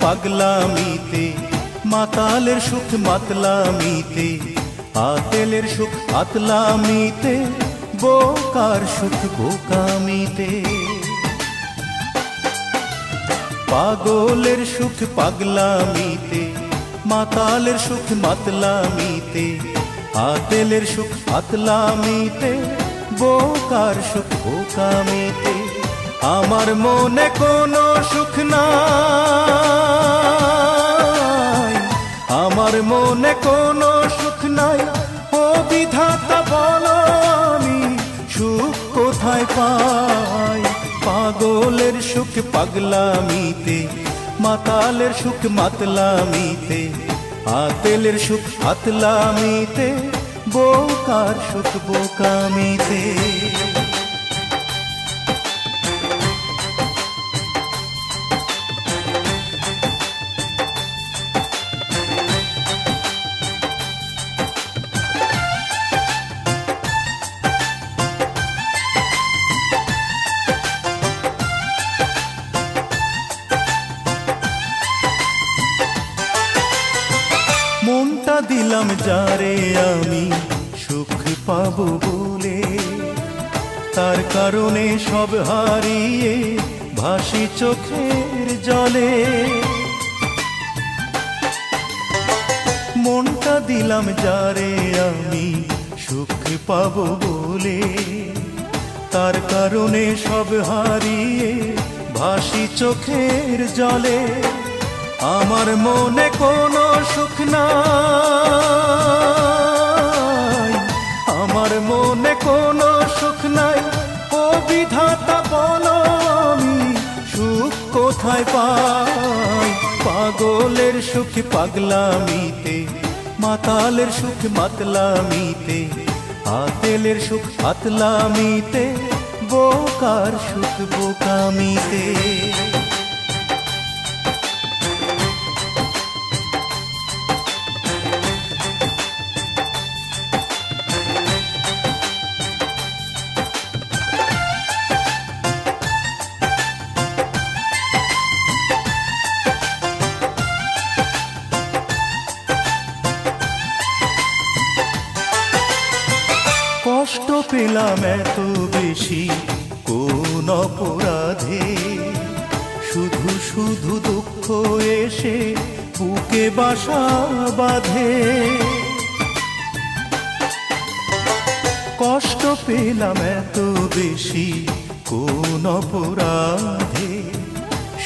পাগলামিতে, মাতালের সুখ মাতলামিতে, আতেলের সুখ আতলামিতে, বোকার সুখ বোকামিতে। পাগলের সুখ পাগলামিতে, মাতালের সুখ মাতলামিতে, আতেলের সুখ আতলামিতে, বোকার সুখ বোকামিতে। আমার মনে কোনো সুখ নাই। আমার মনে কোনো সুখ নাই। ও বিধাতা, বলো আমি সুখ কোথায় পাই? পাগলের সুখ পাগলামিতে, মাতালের সুখ মাতলামিতে আতেলের সুখ আতলামিতে বোকার সুখ বোকামিতে। দিলাম যারে আমি সুখ পাব বলে। তার কারণে সব হারিয়ে ভাসি চোখের জলে। মনটা দিলাম যারে আমি সুখ পাব বলে। তার কারণে সব হারিয়ে ভাসি চোখের জলে। আমার মনে কোনো সুখ নাই। আমার মনে কোনো সুখ নাই। ও বিধাতা বলো আমি, সুখ কোথায় পাই? পাগলের সুখ পাগলামিতে, মাতালের সুখ মাতলামিতে আতেলের সুখ আতলামিতে বোকার সুখ বোকামিতে। পেলাম এত বেশি কোন অপরাধে? শুধু শুধু দুঃখ এসে বুকে বাসা বাঁধে। কষ্ট পেলাম এত বেশি কোন অপরাধে?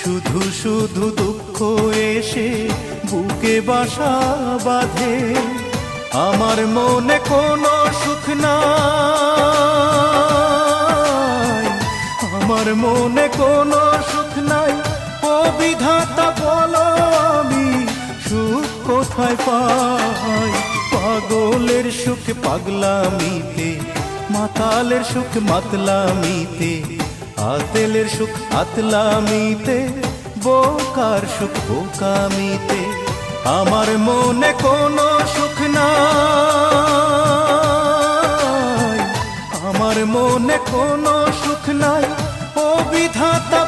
শুধু শুধু দুঃখ এসে বুকে বাসা বাঁধে। আমার মনে কোনো সুখ নাই। আমার মনে কোনো সুখ নাই। ও বিধাতা, বলো আমি সুখ কোথায় পাই? পাগলের সুখ পাগলামিতে, মাতালের সুখ মাতলামিতে, আতেলের সুখ আতলামিতে, বোকার সুখ বোকামিতে। আমার মনে কোনো সুখ নাই। আমার মনে কোনো সুখ নাই। ও বিধাতা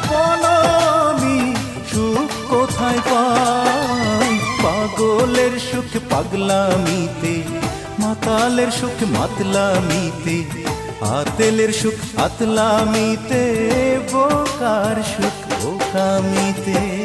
আমি সুখ কোথায় পাই? পাগলের সুখ পাগলামিতে, মাতালের সুখ মাতলামিতে, আতেলের সুখ আতলামিতে, বোকার সুখ বোকামিতে।